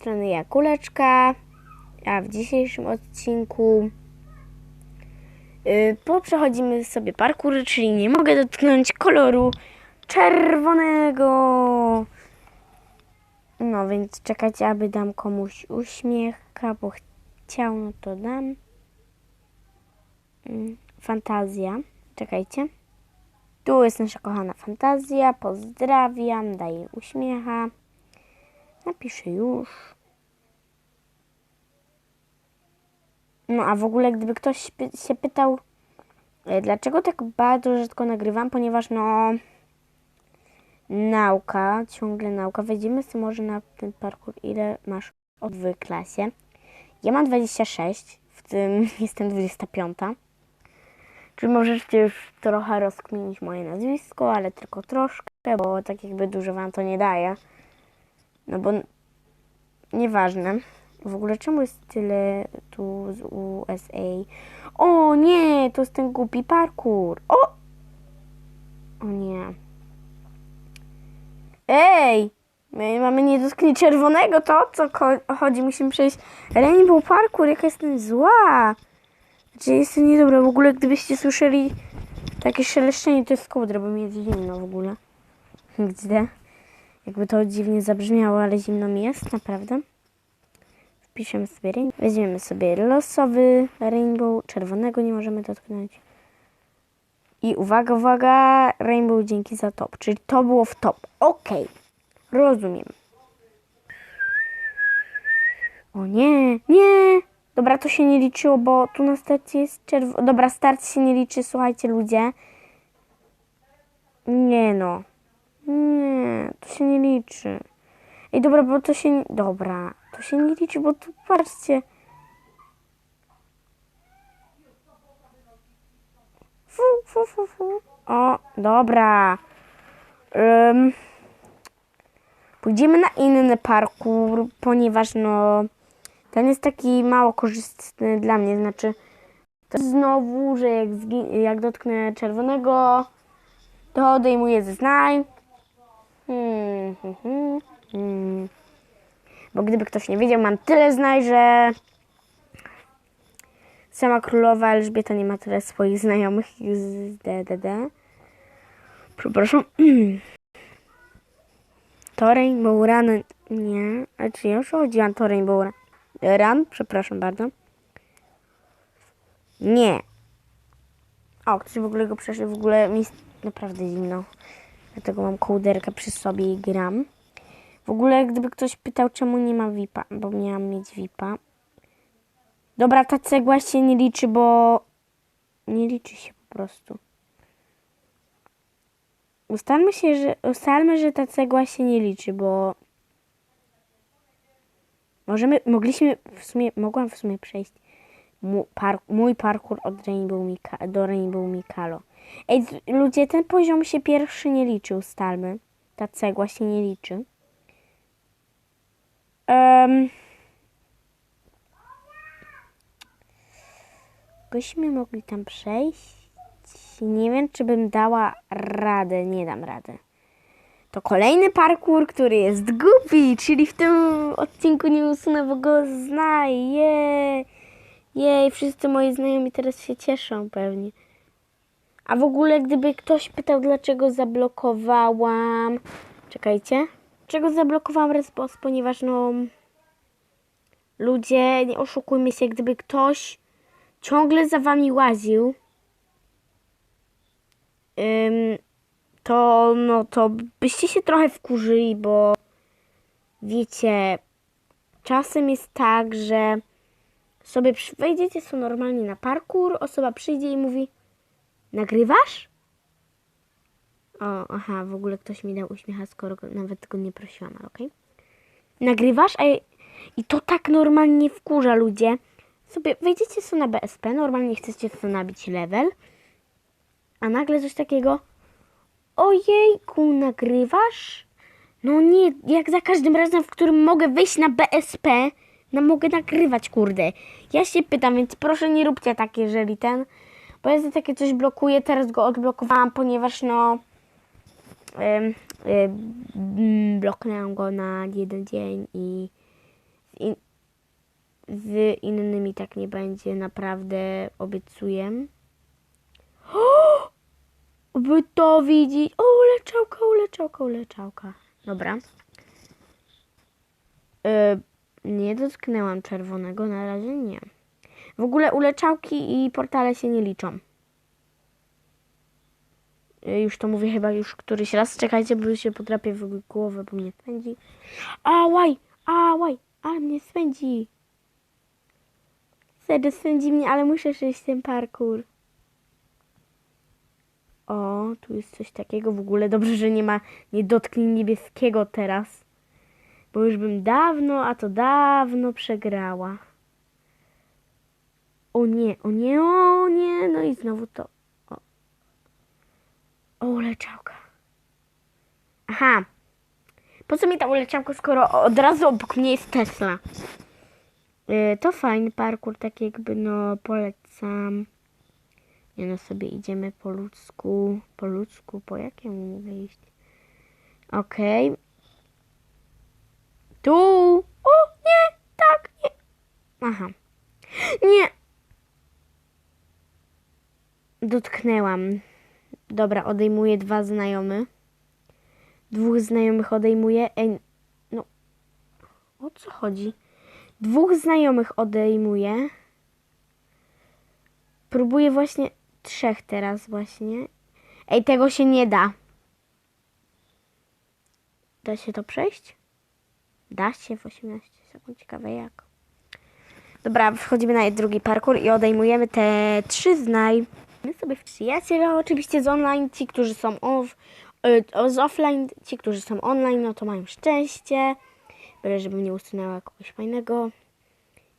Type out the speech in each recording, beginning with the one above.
strony ja Kuleczka, a w dzisiejszym odcinku yy, poprzechodzimy sobie parkour, czyli nie mogę dotknąć koloru czerwonego. No więc czekajcie, aby dam komuś uśmiecha, bo chciał, no to dam. Mm, Fantazja, czekajcie. Tu jest nasza kochana fantazja. Pozdrawiam, daję uśmiecha. Napiszę już. No a w ogóle, gdyby ktoś się pytał, e, dlaczego tak bardzo rzadko nagrywam, ponieważ no nauka, ciągle nauka. Wejdziemy sobie może na ten parkour, ile masz w klasie. Ja mam 26, w tym jestem 25. Czyli możecie już trochę rozkminić moje nazwisko, ale tylko troszkę, bo tak jakby dużo wam to nie daje. No bo nieważne. W ogóle czemu jest tyle tu z USA? O nie, to jest ten głupi parkour. O! O nie. Ej! My mamy nie dotknij czerwonego, to co chodzi? Musimy przejść Rainbow Parkour, jaka jestem zła. Znaczy jestem niedobra. W ogóle gdybyście słyszeli takie szeleszczenie, to jest kołdra, bo mi jest zimno w ogóle. Gdzie? Jakby to dziwnie zabrzmiało, ale zimno mi jest, naprawdę. Wpiszemy sobie rainbow. Weźmiemy sobie losowy rainbow. Czerwonego nie możemy dotknąć. I uwaga, uwaga, rainbow dzięki za top. Czyli to było w top. Okej, rozumiem. O nie, nie. Dobra, to się nie liczyło, bo tu na starcie jest czerwony. Dobra, start się nie liczy, słuchajcie ludzie. Nie no. Nie, to się nie liczy. Ej, dobra, bo to się... Dobra, to się nie liczy, bo tu patrzcie. Fu, fu, fu, fu. O, dobra. Ym, pójdziemy na inny parkour, ponieważ no... Ten jest taki mało korzystny dla mnie, znaczy to znowu, że jak, jak dotknę czerwonego, to odejmuję zeznań. Hmm, hmm, hmm. Bo gdyby ktoś nie wiedział, mam tyle znań, że sama królowa Elżbieta nie ma tyle swoich znajomych z DDD. Przepraszam. To Rainbow Run, nie, a czy ja już chodziłam to Rainbow Run? Run, przepraszam bardzo. Nie. O, ktoś w ogóle go przeszedł, w ogóle mi jest naprawdę zimno. Dlatego mam kołderkę przy sobie i gram. W ogóle gdyby ktoś pytał, czemu nie ma VIPa, bo miałam mieć VIPa. Dobra, ta cegła się nie liczy, bo nie liczy się po prostu. Ustalmy się, że ustalmy, że ta cegła się nie liczy, bo możemy, mogliśmy w sumie, mogłam w sumie przejść par, mój parkour od Rainbow Mika, do Rainbow Mikalo. Ej, ludzie, ten poziom się pierwszy nie liczy, ustalmy. Ta cegła się nie liczy. Um, byśmy mogli tam przejść. Nie wiem, czy bym dała radę. Nie dam rady. To kolejny parkour, który jest głupi, czyli w tym odcinku nie usunę, bo go znaj. Jej, jej, wszyscy moi znajomi teraz się cieszą pewnie. A w ogóle, gdyby ktoś pytał, dlaczego zablokowałam. Czekajcie. Dlaczego zablokowałam Response? Ponieważ, no. Ludzie, nie oszukujmy się, gdyby ktoś ciągle za wami łaził, ym, to, no, to byście się trochę wkurzyli, bo wiecie, czasem jest tak, że sobie wejdziecie są normalnie na parkour, osoba przyjdzie i mówi nagrywasz? O, aha, w ogóle ktoś mi dał uśmiecha, skoro nawet go nie prosiłam, ale okej. Nagrywasz? A, I to tak normalnie wkurza ludzie. Sobie wejdziecie sobie na BSP, normalnie chcecie sobie nabić level, a nagle coś takiego Ojejku, nagrywasz? No nie, jak za każdym razem, w którym mogę wejść na BSP, no mogę nagrywać, kurde. Ja się pytam, więc proszę nie róbcie tak, jeżeli ten, bo ja takie coś blokuję, teraz go odblokowałam, ponieważ no, ym, bloknęłam go na jeden dzień i Z, in, z innymi tak nie będzie, naprawdę obiecuję. By to widzieć. O, uleczałka, uleczałka, uleczałka. Dobra. E, nie dotknęłam czerwonego, na razie nie. W ogóle uleczałki i portale się nie liczą. Już to mówię chyba już któryś raz. Czekajcie, bo się potrapię w głowę, bo mnie swędzi. Ałaj, ałaj, ale mnie swędzi. Serio swędzi mnie, ale muszę przejść ten parkour. O, tu jest coś takiego w ogóle. Dobrze, że nie ma, nie dotknij niebieskiego teraz. Bo już bym dawno, a to dawno przegrała. O nie, o nie, o nie. No i znowu to. O, o uleczałka. Aha. Po co mi ta uleczałka, skoro od razu obok mnie jest Tesla? Yy, to fajny parkour, tak jakby no polecam. Nie no sobie idziemy po ludzku. Po ludzku, po jakiemu mogę iść? Okej. Tu! O, nie! Tak, nie! Aha. Nie! Dotknęłam. Dobra, odejmuję dwa znajomy. Dwóch znajomych odejmuję. Ej, no. O co chodzi? Dwóch znajomych odejmuję. Próbuję właśnie trzech teraz właśnie. Ej, tego się nie da. Da się to przejść? Da się w 18 sekund. Ciekawe jak. Dobra, wchodzimy na drugi parkour i odejmujemy te trzy znaj. My sobie przyjaciele oczywiście z online, ci, którzy są off, y, z offline, ci, którzy są online, no to mają szczęście. Byle, żebym nie usunęła kogoś fajnego.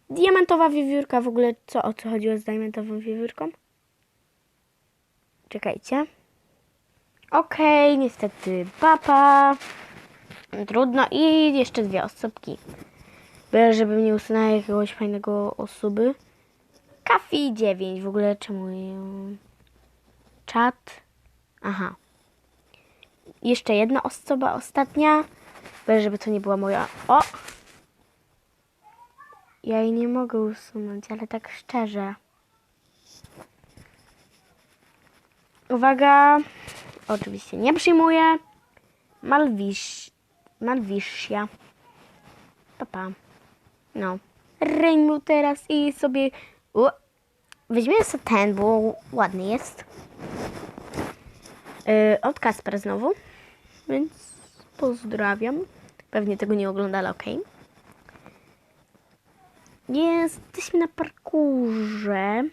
Diamentowa wiewiórka, w ogóle co, o co chodziło z diamentową wiewiórką? Czekajcie. Okej, niestety papa. Trudno i jeszcze dwie osobki. Byle, żebym nie usunęła jakiegoś fajnego osoby. Kafi 9, w ogóle czemu. Czat. Aha. Jeszcze jedna osoba, ostatnia. Byle, żeby to nie była moja... O! Ja jej nie mogę usunąć, ale tak szczerze. Uwaga. Oczywiście nie przyjmuję. Malwisz. Malwiszia. Papa. No. Rainbow teraz i sobie... U. Weźmiemy sobie ten, bo ładny jest. Yy, od Kasper znowu. Więc pozdrawiam. Pewnie tego nie oglądali, ok. Jesteśmy na parkurze.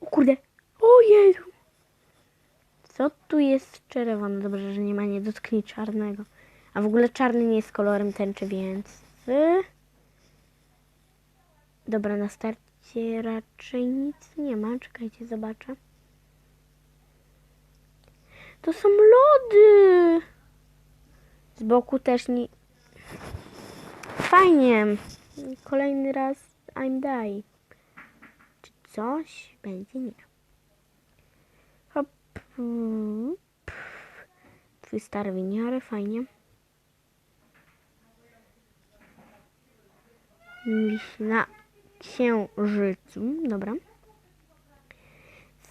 O kurde. Ojej. Co tu jest czerwone? Dobrze, że nie ma nie dotknij czarnego. A w ogóle czarny nie jest kolorem tęczy, więc... Dobra, na starcie raczej nic nie ma. Czekajcie, zobaczę. To są lody! Z boku też nie... Fajnie. Kolejny raz I'm die. Czy coś będzie? Nie. Hop. Twój stary winiary, fajnie. Miś na księżycu. Dobra.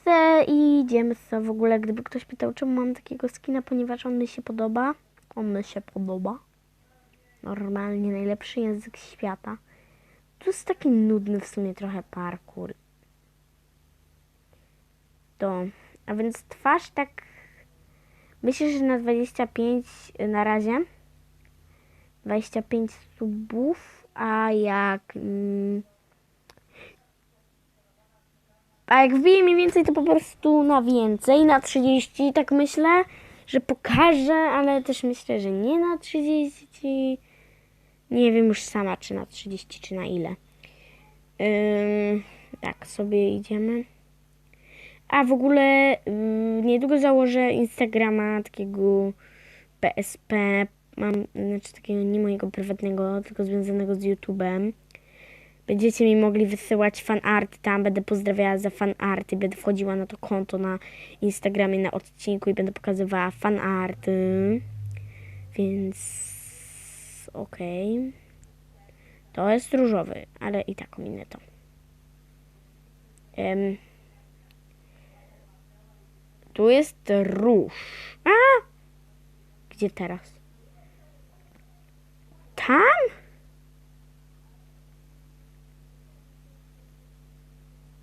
Se idziemy co w ogóle, gdyby ktoś pytał, czemu mam takiego skina, ponieważ on mi się podoba. On mi się podoba. Normalnie najlepszy język świata. To jest taki nudny w sumie trochę parkour. To, a więc twarz tak myślę, że na 25 na razie 25 subów, a jak mm, a jak wbije mniej więcej, to po prostu na więcej, na 30, tak myślę, że pokażę, ale też myślę, że nie na 30. Nie wiem już sama, czy na 30, czy na ile. Ym, tak, sobie idziemy. A w ogóle niedługo założę Instagrama takiego PSP. Mam, znaczy takiego nie mojego prywatnego, tylko związanego z YouTube'em. Będziecie mi mogli wysyłać fanarty tam, będę pozdrawiała za fanarty, będę wchodziła na to konto na Instagramie na odcinku i będę pokazywała fanarty. Więc okej. To jest różowy, ale i tak minę to. Em, tu jest róż. A! Gdzie teraz? Tam?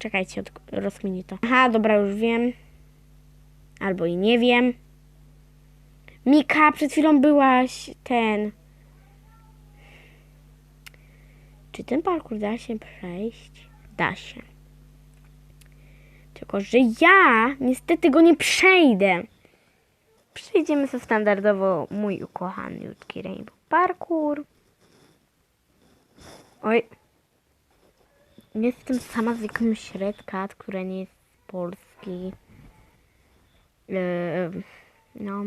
Czekajcie, od... rozkminię to. Aha, dobra, już wiem. Albo i nie wiem. Mika, przed chwilą byłaś ten. Czy ten parkour da się przejść? Da się. Tylko, że ja niestety go nie przejdę. Przejdziemy sobie standardowo mój ukochaniutki Rainbow Parkour. Oj. Jestem sama z jakimś Red Cat, nie jest z Polski. Eee, no.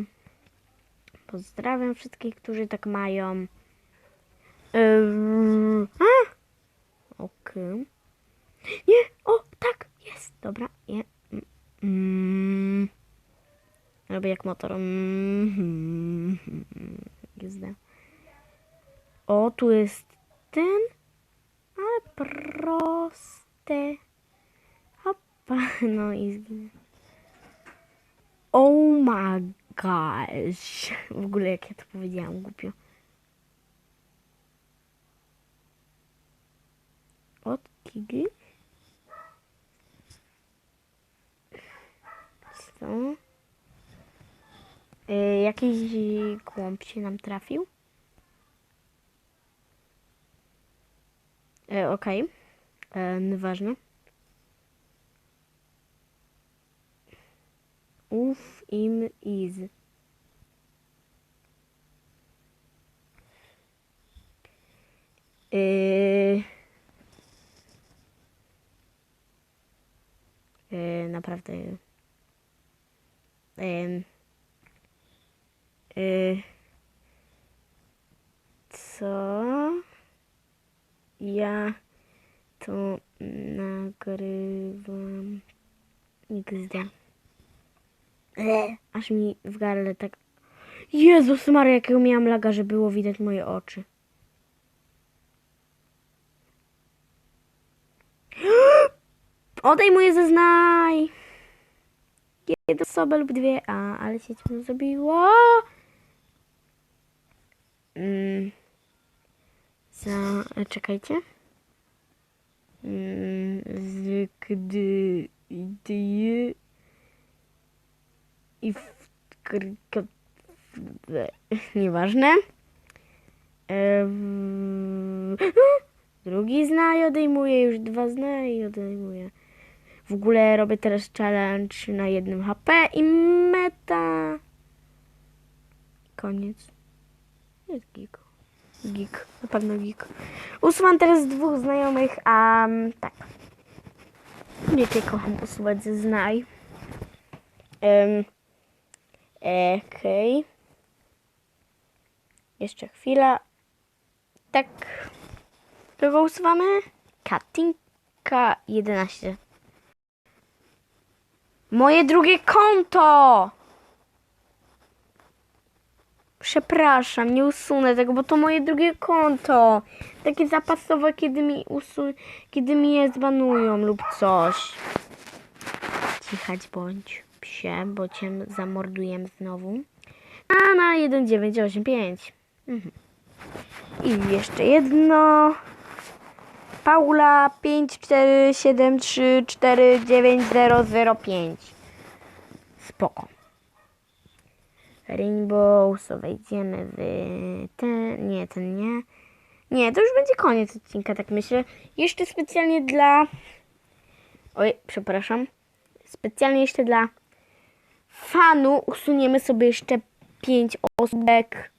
Pozdrawiam wszystkich, którzy tak mają. A! Okej. Nie! O, tak! Jest! Dobra. Nie. Mm. Robię jak motor. Mm. Gzda. O, tu jest ten. Ale proste. Hopa. No i zginę. Oh my gosh. W ogóle jak ja to powiedziałam głupio. Od Kigi. Co? Y, jakiś głąb się nam trafił? E, Okej. E, Nieważne. Uf im is. Yy... Yy, naprawdę. Yy... Yy... Co? Ja to nagrywam. XD. E, aż mi w gardle tak... Jezus Maria, jakiego miałam laga, że było widać moje oczy. Odejmuję zeznaj! Jedną osobę lub dwie. A, ale się cię zrobiło. Mm. Za... e, Czekajcie. Mm, z gdy... gdy i w... w- Nieważne. Em, Drugi zna i odejmuję, już dwa zna i odejmuję. W ogóle robię teraz challenge na jednym HP i meta. Koniec. Jest geek. Geek, na pewno geek. Usuwam teraz dwóch znajomych, a tak. Wiecie, kocham usuwać ze znaj. Um, Okej. Jeszcze chwila. Tak. Kogo usuwamy? Katinka 11. Moje drugie konto! Przepraszam, nie usunę tego, bo to moje drugie konto. Takie zapasowe, kiedy mi usun... kiedy mi je zbanują lub coś. Cichać bądź, psie, bo cię zamordujemy znowu. A na 1985. Mhm. I jeszcze jedno. Paula 547349905. Spoko. Rainbow, so wejdziemy w ten, nie, ten nie. Nie, to już będzie koniec odcinka, tak myślę. Jeszcze specjalnie dla... Oj, przepraszam. Specjalnie jeszcze dla fanu usuniemy sobie jeszcze pięć osóbek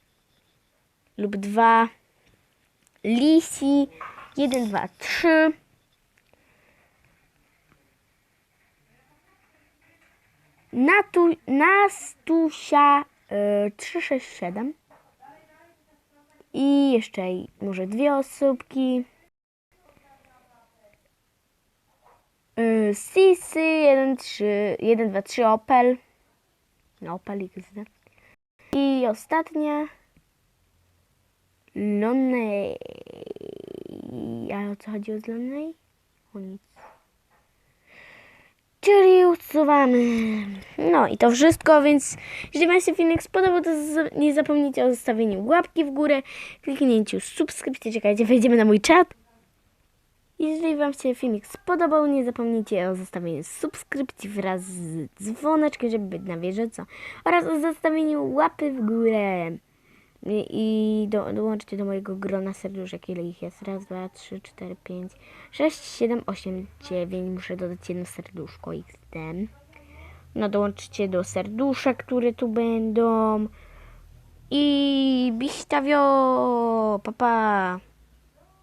lub dwa. Lisi, jeden, dwa, trzy. Natu, Nastusia 367 i jeszcze może dwie osóbki. Y, Sisy 1, 3, 1, 2, 3 Opel. No, Opel XD. I ostatnia Lonej I a o co chodzi o zielonej? O nic. Czyli usuwamy. No i to wszystko, więc jeżeli Wam się filmik spodobał, to nie zapomnijcie o zostawieniu łapki w górę, kliknięciu subskrypcji, czekajcie, wejdziemy na mój czat. Jeżeli Wam się filmik spodobał, nie zapomnijcie o zostawieniu subskrypcji wraz z dzwoneczkiem, żeby być na bieżąco oraz o zostawieniu łapy w górę. I, do, dołączcie do mojego grona serduszek, ile ich jest. Raz, dwa, trzy, cztery, pięć, sześć, siedem, osiem, dziewięć. Muszę dodać jedno serduszko XD. No dołączcie do serduszek, które tu będą. I bichtawio, papa. Pa.